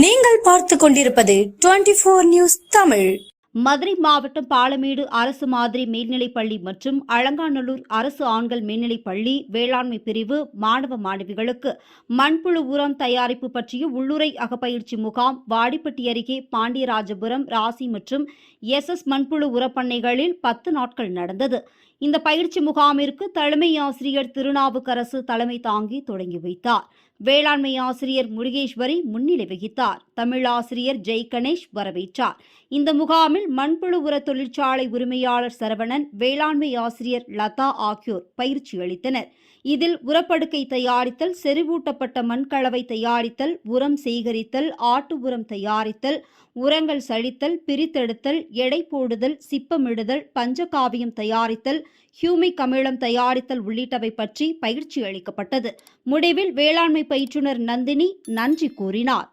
நீங்கள் பார்த்து கொண்டிருப்பது twenty four news Tamil. Madurai மாவட்டம் பாலமேடு அரசு மாதிரி மேல்நிலைப்பள்ளி மற்றும் அலங்காநல்லூர் அரசு ஆண்கள் மேல்நிலைப்பள்ளி வேளாண்மை பிரிவு மாணவ மாணவிகளுக்கு மண்புழு உரம் தயாரிப்பு பற்றிய உள்ளுரை அகப்பயிற்சி முகாம் வாடிப்பட்டி அருகே பாண்டியராஜபுரம் ராசி மற்றும் எஸ் எஸ் மண்புழு உரப்பண்ணைகளில் பத்து நாட்கள் நடந்தது. இந்த பயிற்சி முகாமிற்கு தலைமை ஆசிரியர் திருநாவுக்கரசு தலைமை தாங்கி தொடங்கி வைத்தார். வேளாண்மை ஆசிரியர் முருகேஸ்வரி முன்னிலை வகித்தார். தமிழ் ஆசிரியர் ஜெய் கணேஷ் வரவேற்றார். இந்த முகாமில் மண்புழு உர தொழிற்சாலை உரிமையாளர் சரவணன் வேளாண்மை ஆசிரியர் லதா ஆகியோர் பயிற்சி அளித்தனர். இதில் உரப்படுக்கை தயாரித்தல் செறிவூட்டப்பட்ட மண்கலவை தயாரித்தல் உரம் சேகரித்தல் ஆட்டு உரம் தயாரித்தல் உரங்கள் சழித்தல் பிரித்தெடுத்தல் எடை போடுதல் சிப்பமிடுதல் பஞ்சகாவியம் தயாரித்தல் ஹியூமிக் அமிலம் தயாரித்தல் உள்ளிட்டவை பற்றி பயிற்சி அளிக்கப்பட்டது. முடிவில் வேளாண்மை பயிற்றுனர் நந்தினி நன்றி கூறினார்.